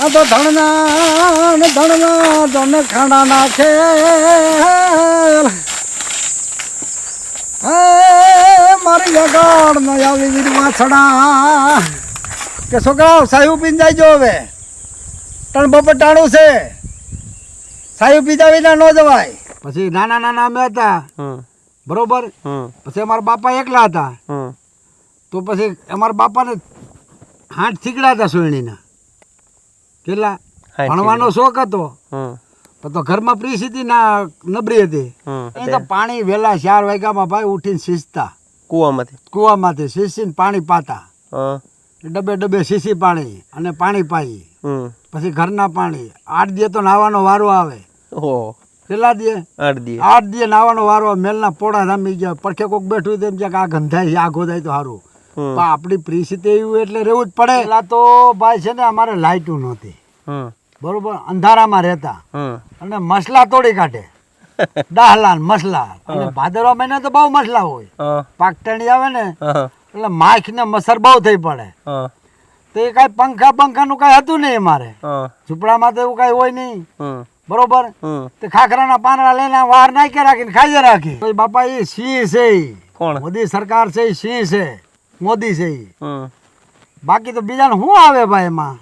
તો ધણના ને ધણના ધન ખાણા નાખે. હે મારી જગાડ ન આવી વીર વાછડા કે છોકરાઓ સાયું પીને જાય જો હવે. ત્રણ બપટાણું ટાણું છે. સાયું પીધા વિના ન જવાય. પછી નાના નાના અમે હતા. બરોબર? પછી અમારા બાપા એકલા હતા. તો પછી અમારા બાપાને હાથ થીકડા હતા સોયણીના કેટલા? ભણવાનો શોખ હતો. તો ઘરમાં પરિસ્થિતિ ના નબળી હતી. એ તો પાણી વેલા ચાર વાગ્યામાં ભાઈ ઉઠીને સીંચતા કુવામાંથી? કુવામાંથી સીંચીને પાણી પાતા. ડબે ડબે સીસી પાણી અને પાણી પાઈ. પછી ઘરના પાણી. આઠ દિયે તો નાવાનો વારો આવે. કેટલા દે આઠ દી આઠ દિયે નાવાનો વારો. મેલના પોળા રામી ગયા. પડખે કોક બેઠું તેમ કે આ ગંધાય આ ગોધાય તો સારું પણ આપણી પરિસ્થિતિ એવી એટલે રહેવું જ પડે. પેલા તો ભાઈ છે ને અમારે લાઇટું નહોતી. બરોબર? અંધારામાં રહેતા. અને મસલા તોડી કાઢે. ડાહલા મસલા. અને ભાદરવા મહિના તો બહુ મસલા હોય. પાકટણી આવે ને એટલે માખ ને મસર બહુ થઈ પડે. તો એ કઈ પંખા પંખા નું કઈ હતું નહીં અમારે. ઝૂંપડામાં તો એવું કઈ હોય નહીં. બરોબર? તે ખાખરાના પાંદડા લઈને વાર નાખી રાખીને ખાઈ રાખી. તો બાપા એ સિંહ છે. કોણ? મોદી સરકાર છે સિંહ છે? મોદી છે. બાકી તો બીજાને શું આવે ભાઈ એમાં?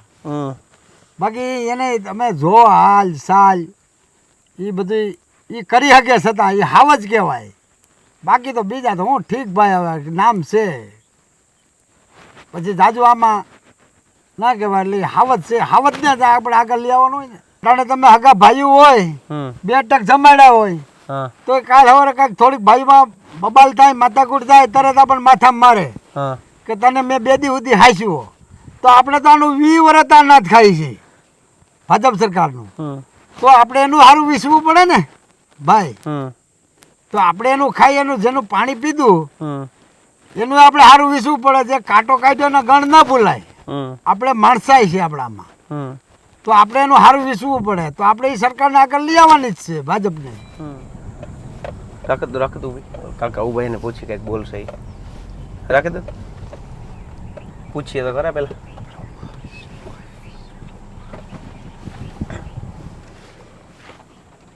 બાકી એને તમે જો હાલ સાલ એ બધું એ કરી શકે છતાં એ હાવ જ કહેવાય. બાકી તો બીજા તો હું ઠીક ભાઈ હવે નામ છે. પછી જાજુ આમાં ના કહેવાય એટલે હાવત છે. હાવત ને જ આપણે આગળ લઈ આવવાનું હોય ને. કારણ તમે હગા ભાઈઓ હોય બે ટક જમાડ્યા હોય તો કાલ સવારે કાંઈક થોડીક ભાઈમાં બબાલ થાય માથાકૂટ થાય તરત આપણને માથામાં મારે કે તને મેં બે દી સુધી હાસ્યું. તો આપણે તો આનું વી વરતા નાથ ખાઈ છે ભાજપ સરકારનું. તો આપણે એનું સારું વિસવું પડે ને ભાઈ. તો આપણે એનું ખાઈ એનું જેનું પાણી પીધું એનું આપણે સારું વિસવું પડે. જે કાંટો કાઢ્યો ને ગણ ના ભૂલાય. આપણે માણસાઈ છે આપણામાં. તો આપણે એનું સારું વિસવું પડે. તો આપણે એ સરકારને આગળ લઈ આવવાની જ છે ભાજપને. રાખે તો રાખે તો કાકા ઊભા એને પૂછી કંઈક બોલશે ઈ. રાખે તો પૂછીએ તો ખરા પેલા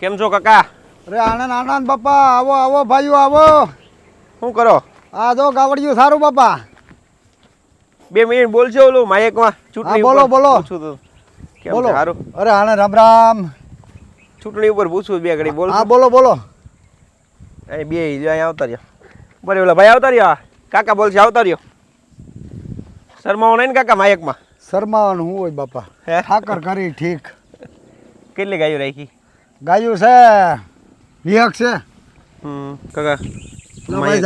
કેમ છો કાકા અરે આનંદ આનંદ બાપા આવો આવો ભાઈઓ આવો શું કરો આ જો ગાવડિયું સારું બાપા બે મિનિટ બોલજો ઓલું માયકમાં ચૂંટણી હા, બોલો, ઉપર બોલો. પૂછું તો કેમ બોલો છે સારું અરે આનંદ રામ રામ ચૂંટણી ઉપર પૂછું બે ઘડી બોલ હા બોલો બોલો અહીં બે અહીંયા અહીં આવતા રહ્યો. બરે ઓલા ભાઈ આવતા રહ્યો કાકા બોલશે આવતા રહ્યો. શર્માવો નહીં ને કાકા માયકમાં? શરમાવાનું હું હોય બાપા. હે? ઠાકર કરી ઠીક. કેટલી ગાયો રાખી? ગાયું છે વિહક છે. હમ કાકા.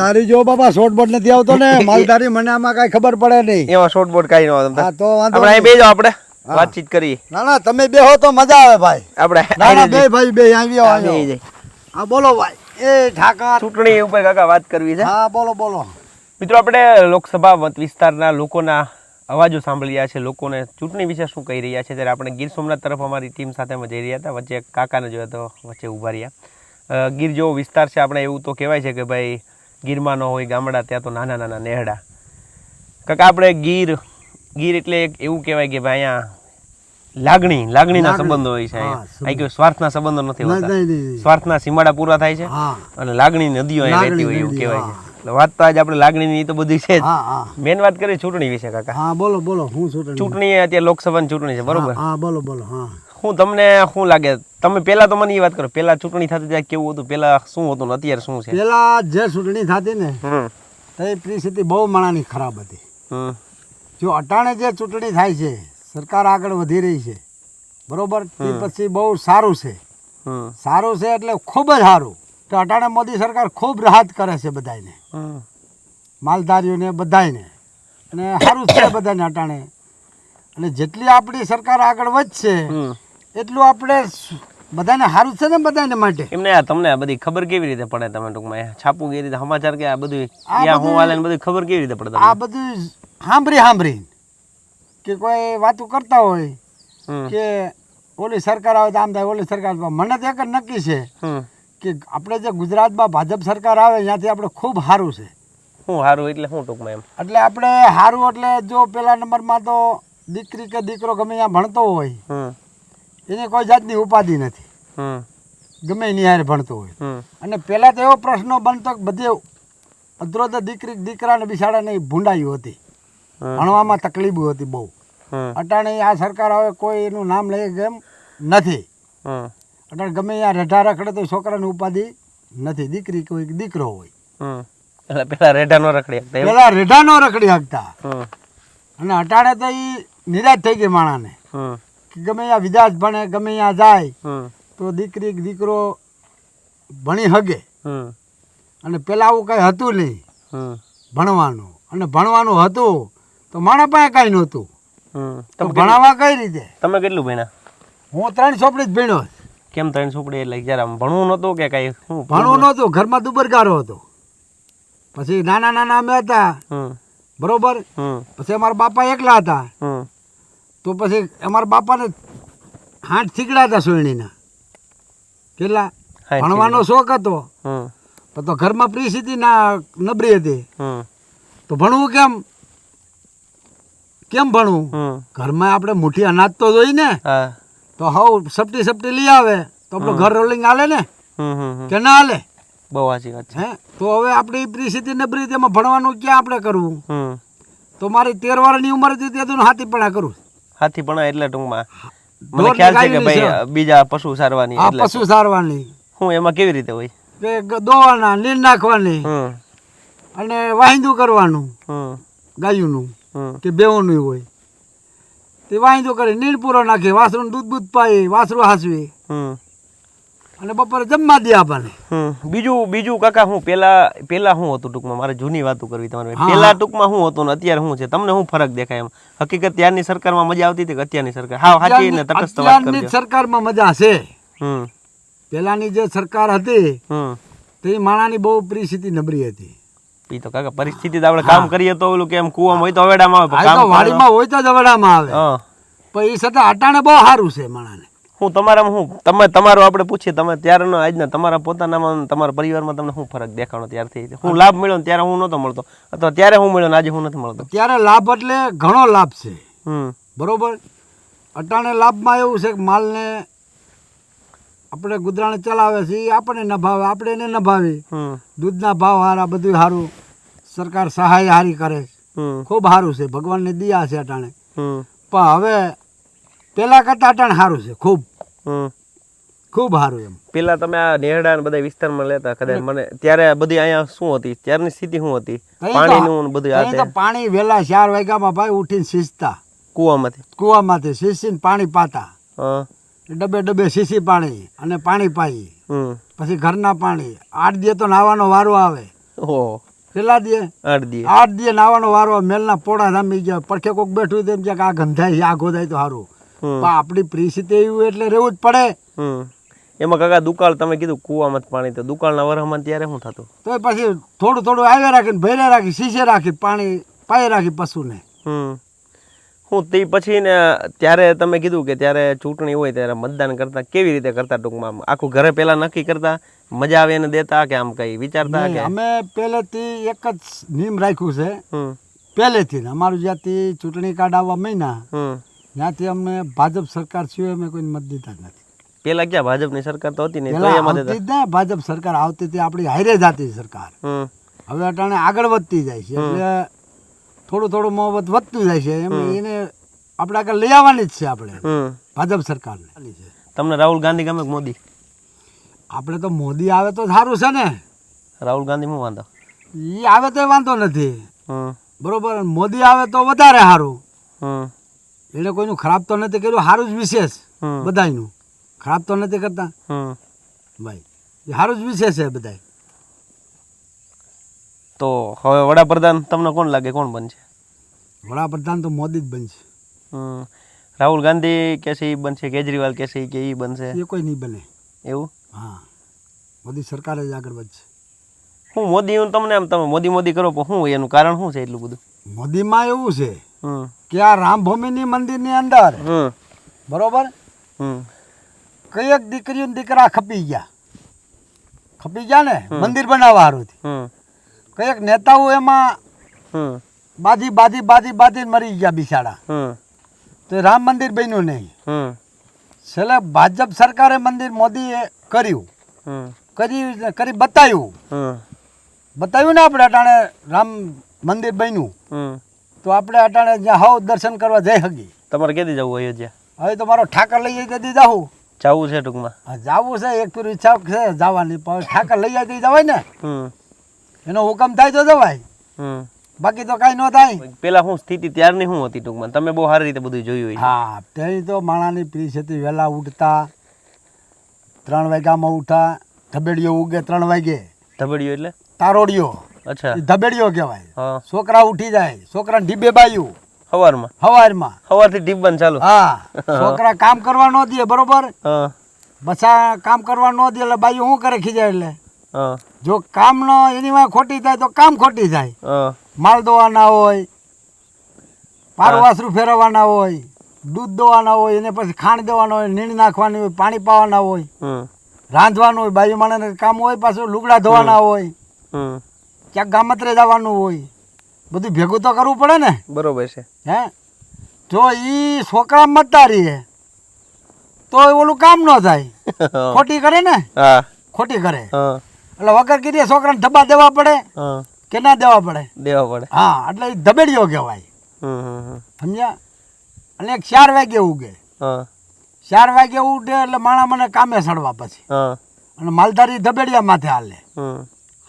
ધારી જો બાપા શોર્ટ બોટ નથી આવતો ને. માલધારી મને આમાં કાંઈ ખબર પડે નહીં. એમાં શોર્ટ બોર્ડ કાંઈ ન તો. આપણે અહીં બેજો આપણે. વાતચીત કરીએ. ના ના તમે બેહો તો મજા આવે ભાઈ. આપણે ના ના બે ભાઈ બે બેહી આવ્યો હા બોલો ભાઈ. એ ઠાકર ચૂંટણી ઉપર કાકા વાત કરવી છે? હા બોલો બોલો. મિત્રો આપણે લોકસભા મત વિસ્તારના લોકોના અવાજો સાંભળ્યા છે. લોકોને ચૂંટણી વિશે શું કહી રહ્યા છે? ત્યારે આપણે ગીર સોમનાથ તરફ અમારી ટીમ સાથે જઈ રહ્યા હતા. વચ્ચે કાકાને જોયા તો વચ્ચે ઊભા રહ્યા. ગીર જેવો વિસ્તાર છે. આપણે એવું તો કહેવાય છે કે ભાઈ ગીરમાં ન હોય ગામડા ત્યાં તો નાના નાના નેહડા. કાકા આપણે ગીર ગીર એટલે એક એવું કહેવાય કે ભાઈ અહીંયા લાગણી લાગણીના લાગણી. સંબંધો હોય છે. હા, અહીંયા સ્વાર્થના સંબંધો નથી હોતા. સ્વાર્થના સીમાડા પૂરા થાય છે અને લાગણી નદીઓ અહીંયા વહેતી હોય એવું કહેવાય છે. એટલે વાત તો આજે આપણે લાગણીની તો બધી છે મેન વાત કરી ચૂંટણી વિશે કાકા. હા બોલો બોલો હું ચૂંટણી ચૂંટણી અત્યારે લોકસભાની ચૂંટણી છે બરોબર? હા, બોલો બોલો હા. હું તમને શું લાગે? તમે પેલા તો મને એ વાત કરો. પેલા ચૂંટણી થતી ત્યારે કેવું હતું? પહેલા શું હતું અત્યારે શું છે? પેલા જે ચૂંટણી થતી ને તો પરિસ્થિતિ બહુ માણાની ખરાબ હતી. જો અટાણે જે ચૂંટણી થાય છે સરકાર આગળ વધી રહી છે. બરોબર? તે પછી બહુ સારું છે. સારું છે એટલે ખૂબ જ સારું. તો અટાણે મોદી સરકાર ખૂબ રાહત કરે છે બધાને માલધારીઓને બધાને અને સારું છે બધાને અટાણે. અને જેટલી આપણી સરકાર આગળ વધશે એટલું આપણે બધાને સારું છે ને બધાને માટે. એમને આ તમને આ બધી ખબર કેવી રીતે પડે તમે ટૂંકમાં? છાપું કેવી રીતે? સમાચાર કે આ બધું હું હાલે બધી ખબર કેવી રીતે પડે આ બધું સાંભળી સાંભળી કે કોઈ વાતો કરતા હોય કે ઓલી સરકાર આવે તો આમ થાય ઓલી સરકાર મને તો એક જ નક્કી છે કે આપણે જે ગુજરાતમાં ભાજપ સરકાર આવે ત્યાંથી આપણે ખૂબ સારું છે. શું સારું એટલે શું ટૂંકમાં એમ? એટલે આપણે સારું એટલે જો પેલા નંબરમાં તો દીકરી કે દીકરો ગમે ત્યાં ભણતો હોય એની કોઈ જાતની ઉપાધિ નથી. ગમે નિહારે હારે ભણતો હોય. અને પહેલાં તો એવો પ્રશ્ન બનતો કે બધે અધરો તો દીકરી દીકરાને બિસાડાને ભૂંડાયું હતી. ભણવામાં તકલીફ હતી બહુ. અટાણે આ સરકાર હવે કોઈ એનું નામ લઈ એમ નથી. અટાણે ગમે ત્યાં રેઢા રખડે તો છોકરાની ઉપાધિ નથી. દીકરી કોઈ દીકરો હોય. એટલે પેલા રેઢા નો રખડી શકતા પેલા રેઢા નો રખડી શકતા. અને અટાણે તો એ નિરાશ થઈ ગઈ માણાને. કે ગમે ત્યાં વિદાસ ભણે ગમે ત્યાં જાય તો દીકરી દીકરો ભણી હગે. અને પેલા આવું કઈ હતું નહીં. હમ ભણવાનું. અને ભણવાનું હતું તો માણા પાસે કાંઈ નહોતું. તમે ભણાવવા કઈ રીતે? તમે કેટલું ભણ્યા? હું ત્રણ ચોપડી જ ભણ્યો કેમ ત્રણ ચોપડી એટલે આમ ભણવું નહોતું કે કઈ હું ભણવું નહોતું? ઘરમાં દુબરકારો હતો. પછી નાના નાના અમે હતા. બરોબર? પછી અમારા બાપા એકલા હતા. તો પછી અમારા બાપાને હાથ થીકડા હતા સોયણીના કેટલા? ભણવાનો શોખ હતો. તો ઘરમાં પરિસ્થિતિ ના નબળી હતી. તો ભણવું કેમ? કેમ ભણવું? ઘરમાં આપણે મુઠ્ઠી અનાજ તો જોઈ ને તો હવ સપટી સપટી લઈ આવે તો આપણું ઘર રોલિંગ હાલે ને? કે ના હાલે? બહુ સાચી વાત છે. તો હવે આપણી પરિસ્થિતિ નબળી તેમાં ભણવાનું ક્યાં આપણે કરવું? તો મારી તેર વર્ષની ઉંમર હતી ત્યાં તો હાથીપણા કરું. હાથી પણ એટલે ટૂંકમાં. મને ખ્યાલ છે કે ભાઈ બીજા પશુ સારવાની આ એટલે. પશુ સારવાની. હું એમાં કેવી રીતે હોય? કે દોવાના નીર નાખવાની. અને વાહિંદુ કરવાનું. ગાયુંનું. કે બેવાનું હોય. તે વાંધો કરી નીર પૂરો નાખે વાસરું દૂધ બૂધ પાય વાસરું હાસવી અને બપોરે જમવા દે આપણને. બીજું બીજું કાકા હું પેલા પેલા શું હતું ટૂંકમાં? મારે જૂની વાતો કરવી તમારે. પેલા ટૂંકમાં શું હતું ને અત્યારે શું છે? તમને શું ફરક દેખાય એમ. હકીકત ત્યારની સરકારમાં મજા આવતી હતી કે અત્યારની સરકાર? હા સાચી ને તટસ્થ વાત કરજો. સરકારમાં મજા છે. હમ. પેલાની જે સરકાર હતી તે માણાની બહુ પરિસ્થિતિ નબળી હતી. ઈ તો કાકા પરિસ્થિતિ તો આપણે કામ કરીએ તો ઓલું કેમ કુવામાં હોય તો અવેડામાં આવે કામ વાડીમાં હોય તો અવેડામાં આવે. પણ એ છતાં અટાણે બહુ સારું છે માણાને. હું તમારામાં હું તમે તમારું આપણે પૂછીએ તમે ત્યારનો આજના તમારા પોતાનામાં તમારા પરિવારમાં તમને શું ફરક દેખાણો ત્યારથી હું લાભ મળ્યો ત્યારે હું નહોતો મળતો. અથવા ત્યારે હું મળ્યો આજે હું નથી મળતો. ત્યારે લાભ એટલે ઘણો લાભ છે. હમ. બરોબર? અટાણે લાભમાં એવું છે કે માલને આપણે ગુદરાણે ચલાવે છે એ આપણને નભાવે આપણે એને નભાવે દૂધના ભાવ હારા બધું સારું સરકાર સહાય હારી કરે છે. ખૂબ સારું છે ભગવાનને દિયા છે અટાણે. પણ હવે પેલા કરતા અટાણે સારું છે ખૂબ. ખૂબ સારું એમ. પેલા તમે આ નેહડા ને બધા વિસ્તારમાં લેતા કદાચ મને ત્યારે બધી અહીંયા શું હતી? ત્યારની સ્થિતિ શું હતી? પાણીનું બધું આ પાણી વેલા ચાર વાગ્યામાં ભાઈ ઉઠીને સીંચતા કુવામાંથી? કુવામાંથી સીંચીને પાણી પાતા. ડબે ડબે સીસી પાણી અને પાણી પાઈ. પછી ઘરના પાણી. આઠ દિયે તો નાવાનો વારો આવે. કેટલા દિયે આઠ દી. આઠ દિયે નાવાનો વારો મેલના પોળા જામી ગયા. પડખે કોક બેઠું તેમ કે આ ગંધાય આ ગોધાય તો સારું પણ આપણી પરિસ્થિતિ એવી એટલે રહેવું જ પડે. એમાં કાકા દુકાળ તમે કીધું કુવામાં પાણી. તો દુકાળના વરહમાં ત્યારે શું થતું? તો પછી થોડું થોડું આવ્યા રાખીને ભર્યા રાખી શીશે રાખી પાણી પાઈ રાખી પશુને. હમ. હું તે પછી ને ત્યારે તમે કીધું કે ત્યારે ચૂંટણી હોય ત્યારે મતદાન કરતા કેવી રીતે કરતા ટૂંકમાં? આખું ઘરે પહેલા નક્કી કરતા? મજા આવે એને દેતા કે આમ કઈ વિચારતા કે? અમે પહેલેથી એક જ નિયમ રાખ્યું છે. પહેલેથી ને અમારું જ્યાંથી ચૂંટણી કાર્ડ આવવા મહિના ત્યાંથી અમને ભાજપ સરકાર સિવાય અમે કોઈ મત દીધા જ નથી. પેલા ક્યાં ભાજપની સરકાર તો હતી નહીં ભાજપ સરકાર આવતી હતી આપણી હારે જાતી સરકાર. હવે અટાણે આગળ વધતી જાય છે એટલે થોડું થોડું મોહબત વધતું જાય છે. એમ એને આપણે આગળ લઈ આવવાની જ છે આપણે. ભાજપ સરકારને. તમને રાહુલ ગાંધી ગમે મોદી? આપણે તો મોદી આવે તો સારું છે ને. રાહુલ ગાંધી હું વાંધો? એ આવે તો વાંધો નથી. બરોબર મોદી આવે તો વધારે સારું. એને કોઈનું ખરાબ તો નથી કર્યું સારું જ વિશેષ હમ. બધાયનું. ખરાબ તો નથી કરતા. ભાઈ સારું જ વિશેષ છે બધાય. તો હવે વડાપ્રધાન તમને કોણ લાગે? કોણ બનશે? વડાપ્રધાન તો મોદી જ બનશે. રાહુલ ગાંધી કે છે એ બનશે? કેજરીવાલ કે છે કે એ બનશે? એ કોઈ નહીં બને. એવું? હા. મોદી સરકાર જ આગળ વધશે. હું મોદી હું તમને આમ તમે મોદી મોદી કરો પણ શું એનું કારણ શું છે એટલું બધું? મોદીમાં એવું છે કે આ રામભૂમિની મંદિરની અંદર બરોબર? હમ. કંઈક દીકરીઓ દીકરા ખપી ગયા. ખપી ગયા ને? મંદિર બનાવવા હમ. કંઈક નેતાઓ એમાં હમ. બાજી બાજી બાજી બાજી મરી ગયા બિચારા. હમ. તો રામ મંદિર બન્યું નહીં. છેલ્લે ભાજપ સરકારે મંદિર મોદીએ કર્યું. કરી કરી બતાવ્યું. બતાવ્યું ને આપણે અટાણે રામ મંદિર બન્યું. તો આપણે અટાણે જ્યાં હોવ દર્શન કરવા જઈ હકી તમારે કેદી જવું અયોધ્યા હવે તો મારો ઠાકર લઈ તેથી જાઉં જવું છે ટૂંકમાં. જવું જાવું છે એક ફેર ઈચ્છા છે જવાની પણ ઠાકર લઈ તો જવાય ને. હમ. એનો હુકમ થાય તો જવાય. હમ. બાકી તો કાઈ ન થાય. પેલા શું સ્થિતિ ત્યારની શું હતી ટૂંકમાં? તમે બહુ સારી રીતે બધું જોયું હોય. હા તેની તો માણાની પ્રીસ હતી વહેલા ઉઠતા ત્રણ વાગ્યામાં ઉઠા ધબેડીઓ ઉગે ત્રણ વાગે. ધબેડીઓ એટલે? તારોડિયો. અચ્છા. ધબેડીઓ કહેવાય. છોકરા ઉઠી જાય. છોકરા ઢીબે બાયું. સવારમાં સવારમાં સવારથી ઢીબન ચાલુ. હા. છોકરા કામ કરવા ન દે બરોબર? હા. બસા કામ કરવા ન દે એટલે બાયું શું કરે ખીજાય એટલે? હા જો કામ ન એની માં ખોટી થાય તો કામ ખોટી થાય. માલ દોવાના હોય પારું વાસરું ફેરવવાના હોય દૂધ દોવાના હોય એને પછી ખાંડ દેવાના હોય નીણ નાખવાની હોય પાણી પાવાના હોય રાંધવાનું હોય બાજુ માણસને કામ હોય પાછું લુગડા ધોવાના હોય ક્યાંક ગામત્રે જવાનું હોય બધું ભેગું તો કરવું પડે ને. બરોબર છે. હે? જો એ છોકરા મતતા રહીએ તો ઓલું કામ ન થાય. ખોટી કરે ને? ખોટી કરે. હા. એટલે વગર કીધી છોકરાને ડબ્બા દેવા પડે કે ના દેવા પડે? દેવા પડે. હા એટલે એ ધબેડીઓ કહેવાય. સમજ્યા? અને એક ચાર વાગે ઉગે. ચાર વાગે ઉઠે એટલે માણા મને કામે સડવા પછી. અને માલધારી ધબેડિયા માથે હાલે.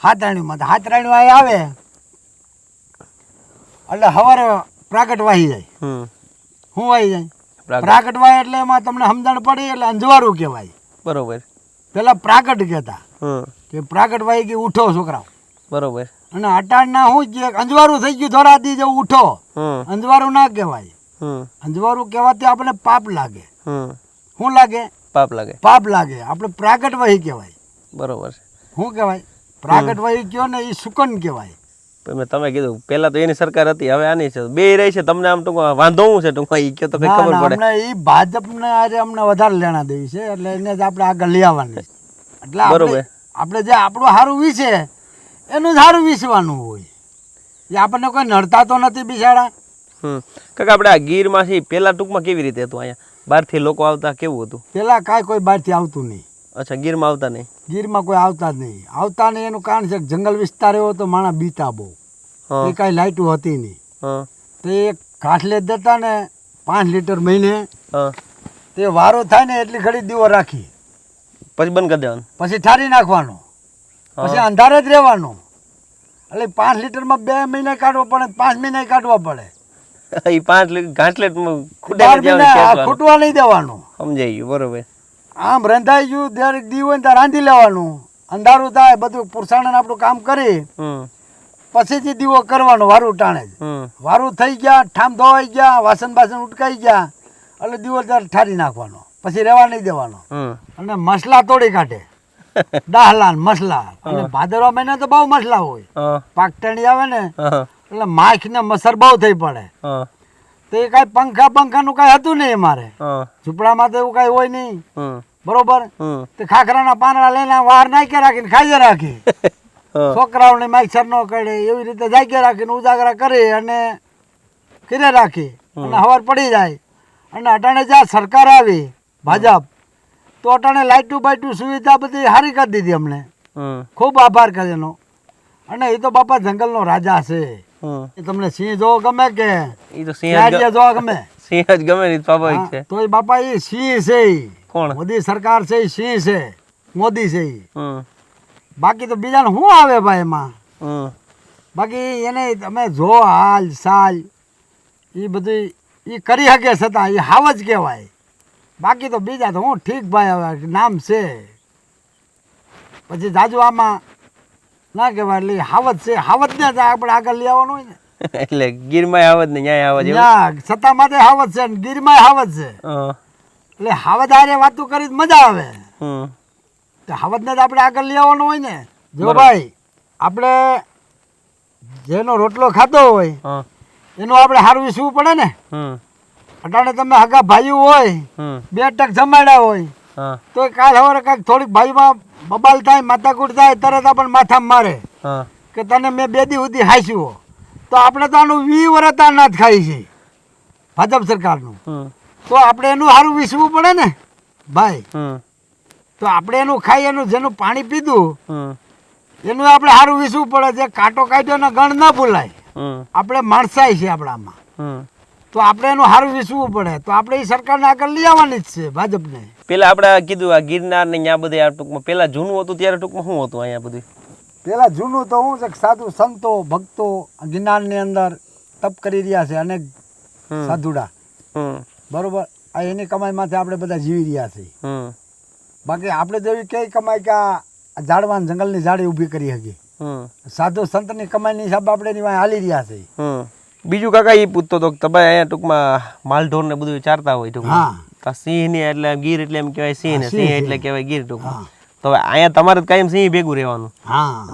હાથરાણી માથે. હાથરાણી વાય આવે. એટલે સવારે પ્રાગટ વાહી જાય. હું શું વાહી જાય. પ્રાગટ. પ્રાગટ વાય એટલે એમાં તમને સમજણ પડી એટલે અંજવારું કહેવાય. બરોબર. પેલા પ્રાગટ કહેતા. કે પ્રાગટ ભાઈ કે ઉઠો છોકરાઓ. બરોબર. અને અટાણના શું છે અંજવારું થઈ ગયું થોડા દી જેવું ઉઠો. અંજવારું ના કહેવાય. અંજવારું કહેવાથી આપણે પાપ લાગે. શું લાગે? પાપ લાગે. પાપ લાગે. આપણે પ્રાગટ વહી કહેવાય. બરોબર શું કહેવાય? પ્રાગટ વહી કયો ને એ સુકન કહેવાય. મેં તમે કીધું પેલા તો એની સરકાર હતી હવે આની છે. બે રહી છે તમને આમ ટૂંકમાં વાંધો હું છે ટૂંકમાં એ કયો તો કઈ ખબર પડે. એ ભાજપને આજે અમને વધારે લેણા દેવી છે એટલે એને જ આપણે આગળ લઈ આવવાની એટલે બરોબર. આપણે જે આપણું સારું વિશે એનું જ સારું વિસવાનું હોય. એ આપણને કોઈ નડતા તો નથી બિચારા. હમ. કાકા આપણે આ ગીરમાંથી પેલા ટૂંકમાં કેવી રીતે હતું અહીંયા? બહારથી લોકો આવતા કેવું હતું? પેલા કાંઈ કોઈ બહારથી આવતું નહીં. અચ્છા ગીરમાં આવતા નહીં? ગીરમાં કોઈ આવતા જ નહીં. આવતા નહીં એનું કારણ છે જંગલ વિસ્તાર એવો તો માણા બીતા બહુ. એ કાંઈ લાઇટું હતી નહીં. તો એ કાઠલે દેતા ને પાંચ લીટર મહિને તે વારો થાય ને એટલી ઘડી દીવો રાખી. પછી બંધ કરી દેવાનું? પછી ઠારી નાખવાનો. પછી અંધારે જ રહેવાનું. એટલે પાંચ લીટરમાં બે મહિને કાઢવો પડે પાંચ મહિને કાઢવા પડે. એ પાંચ લી- ગાંઠલેટ ખૂટે બાર મહિને આ ખૂટવા નહીં દેવાનું. સમજાઈ ગયું બરોબર. આમ રંધાઈ ગયું દરેક દી હોય ને ત્યાં રાંધી લેવાનું. અંધારું થાય બધું પુરસાણ આપણું કામ કરી. પછીથી દીવો કરવાનો વારું ટાણે જ. વારું થઈ ગયા ઠામ ધોવાઈ ગયા વાસણ બાસણ ઉટકાઈ ગયા એટલે દીવો ત્યારે ઠારી નાખવાનો. પછી રહેવા નહીં દેવાનો. અને મસલા તોડી કાઢે. ડાહલા ને મસલા. અને ભાદરવા મહિના તો બહુ મસલા હોય. પાક પાકટણી આવે ને એટલે માખ ને મસર બહુ થઈ પડે. તો એ કાંઈ પંખા પંખાનું કાંઈ હતું નહીં અમારે. ઝૂંપડામાં તો એવું કાંઈ હોય નહીં. બરોબર? તે ખાખરાના પાંદડા લઈને વાર નાખી રાખીને ખાઈ રાખી. છોકરાઓ છોકરાઓને માઇક્સર ન કરે એવી રીતે જાગ્યા રાખીને ઉજાગરા કરે અને કરી રાખી. અને હવાર પડી જાય. અને અટાણે જ્યાં સરકાર આવી ભાજપ તો અટાણે લાઇટું બાઇટું સુવિધા બધી સારી કરી દીધી અમને. ખૂબ આભાર કર્યો અને એ તો બાપા જંગલનો રાજા છે. એ તમને સિંહ જો ગમે કે? ઈ તો સિંહ જો ગમે. સિંહ જ ગમે ને સ્વાભાવિક છે. તો એ બાપા એ સિંહ છે કોણ? મોદી સરકાર છે એ સિંહ છે. મોદી છે ઈ. બાકી તો બીજાને શું આવે ભાઈ એમાં? બાકી એને તમે જો હાલ સાલ એ બધી એ કરી શકે છતાં એ હાવ જ કહેવાય. બાકી તો બીજા તો હું ઠીક ભાઈ હવે નામ છે. પછી જાજુ આમાં ના કહેવાય એટલે હાવત છે. હાવતને જ આપણે આગળ લઈ આવવાનું હોય ને. એટલે ગીરમાં આવત ને ન્યાય હાવત ના સત્તા માટે હાવત છે ને ગીરમાં હાવત છે. એટલે હાવત હારે વાતો કરી મજા આવે. તો હાવતને જ આપણે આગળ લઈ આવવાનું હોય ને. જો ભાઈ આપણે જેનો રોટલો ખાતો હોય એનું આપણે સારું વિસવું પડે ને. અટાણે તમે હગા ભાઈઓ હોય બે ટક જમાડ્યા હોય તો કાલ સવારે કાંઈક થોડીક ભાઈમાં બબાલ થાય માથાકૂટ થાય તરત આપણને માથામાં મારે કે તને મેં બે દી સુધી હાસ્યું તો આપણે તો આનું વી વરતા આ ના જ ખાઈ છે ભાજપ સરકારનું. તો આપણે એનું સારું વિસવું પડે ને ભાઈ. તો આપણે એનું ખાઈ એનું જેનું પાણી પીધું એનું આપણે સારું વિસવું પડે. જે કાંટો કાઢ્યો ને ગણ ના ભૂલાય. આપણે માણસાઈ છે આપણામાં. તો આપણે એનું સારું વિસવું પડે. તો આપણે એ સરકારને આગળ લઈ આવવાની જ છે ભાજપને. પેલા આપણે કીધું આ ગિરનાર ને ત્યાં બધે આ ટૂંકમાં. પેલા જૂનું હતું ત્યારે ટૂંકમાં શું હતું અહીંયા બધું? પેલા જૂનું તો હું છે સાધુ સંતો ભક્તો ગિરનારની અંદર તપ કરી રહ્યા છે અનેક સાધુડા. બરોબર? આ એની કમાઈમાંથી આપણે બધા જીવી રહ્યા છીએ. બાકી આપણે જેવી કઈ કમાઈ કે આ ઝાડવાન જંગલની ઝાડી ઊભી કરી હકી સાધુ સંતની કમાઈની હિસાબે આપણે એની હાલી રહ્યા છીએ. બીજું કાકા એ પૂછતો હતો કે તમે અહીંયા ટૂંકમાં માલઢોર ને બધું ચારતા હોય ટૂંકમાં. હા તો સિંહ એટલે ગીર એટલે એમ કહેવાય સિંહ ને. સિંહ. એટલે કહેવાય ગીર ટૂંકમાં. તો અહીંયા તમારે કાયમ સિંહ ભેગું રહેવાનું.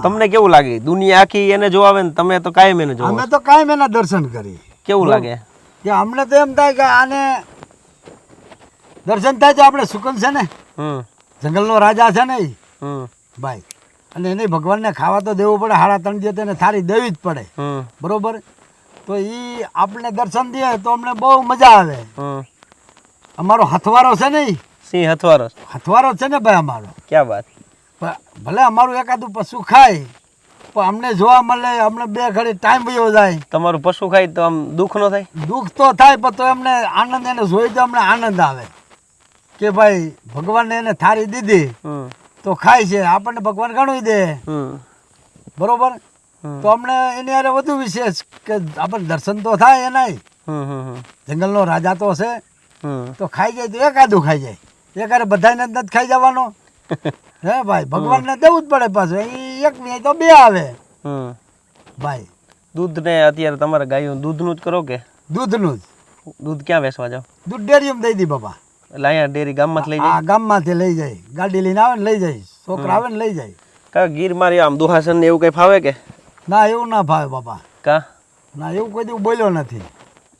તમને કેવું લાગે? દુનિયા આખી એને જોવા આવે ને તમે તો કાયમ એને જોવો અમે તો કાયમ એના દર્શન કરી. કેવું લાગે? કે અમને તો એમ થાય કે આને દર્શન થાય તો આપણે સુકન છે ને? હમ. જંગલનો રાજા છે ને હમ. ભાઈ અને એને ભગવાનને ખાવા તો દેવું પડે હાડા ત્રણ દિવસ એને થાળી દેવી જ પડે. બરોબર? તો એ આપણે દર્શન દે તો અમને બહુ મજા આવે. અમારો હથવારો છે ને સિંહ હથવારો હથવારો છે ને ભાઈ અમારો? ક્યાં વાત? ભલે અમારું એકાદું પશુ ખાય પણ અમને જોવા મળે અમને બે ઘડી ટાઈમ વયો જાય. તમારું પશુ ખાય તો આમ દુઃખ ન થાય? દુઃખ તો થાય પણ તો એમને આનંદ એને જોઈ તો અમને આનંદ આવે. કે ભાઈ ભગવાનને એને થાળી દીધી તો ખાય છે આપણને ભગવાન ગણવી દે. બરોબર? તો અમને એની અરે વધુ વિશેષ કે આપણને દર્શન તો થાય એનાય. જંગલનો રાજા તો છે. તો ખાઈ જાય તો એકાદું ખાઈ જાય. એકારે બધાને જ નથી ખાઈ જવાનો. હે ભાઈ ભગવાનને દેવું જ પડે પાછું. એ એક નહીં તો બે આવે. ભાઈ. દૂધ ને અત્યારે તમારે ગાયું દૂધનું જ કરો કે? દૂધનું જ. દૂધ ક્યાં વેચવા જાવ? દૂધ ડેરીમાં દઈ દી બાપા. એટલે અહીંયા ડેરી ગામમાં લઈ જાય? આ ગામમાંથી લઈ જાય. ગાડી લઈને આવે ને લઈ જાય. છોકરા આવે ને લઈ જાય. કા ગીર મારી આમ દુહાસન ને એવું કઈ ફાવે કે? ના એવું ના ભાવે બાપા. કા? ના એવું કોઈ દી બોલ્યો નથી.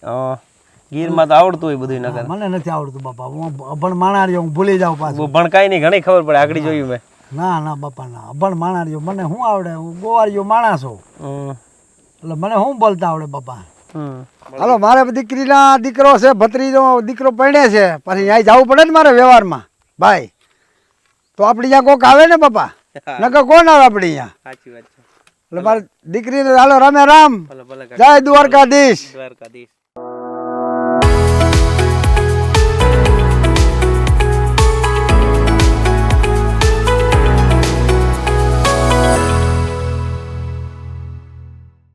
અ, ગીરમાં તો આવડતું હોય બધું નગર મને નથી આવડતું બાપા. હું અભણ માણા રહ્યો હું ભૂલી જાઉં પાછું. ભણકાય નહીં ઘણી ખબર પડે આગળ જોયું મેં. ના ના બાપા ના. અભણ માણા રહ્યો મને શું આવડે? હું ગોવાળિયો માણસ હોઉં. એટલે મને શું બોલતા આવડે બાપા? હાલો મારે દીકરીના દીકરો છે ભત્રીજો દીકરો પડે છે. પછી ત્યાં જવું પડે ને મારે વ્યવહારમાં. ભાઈ તો આપણે ત્યાં કોક આવે ને બાપા? નકર કોણ આવે આપણે અહીંયા? સાચી વાત છે. એટલે મારી દીકરીને હાલો રામે રામ. જય દ્વારકાધીશ. દ્વારકાધીશ.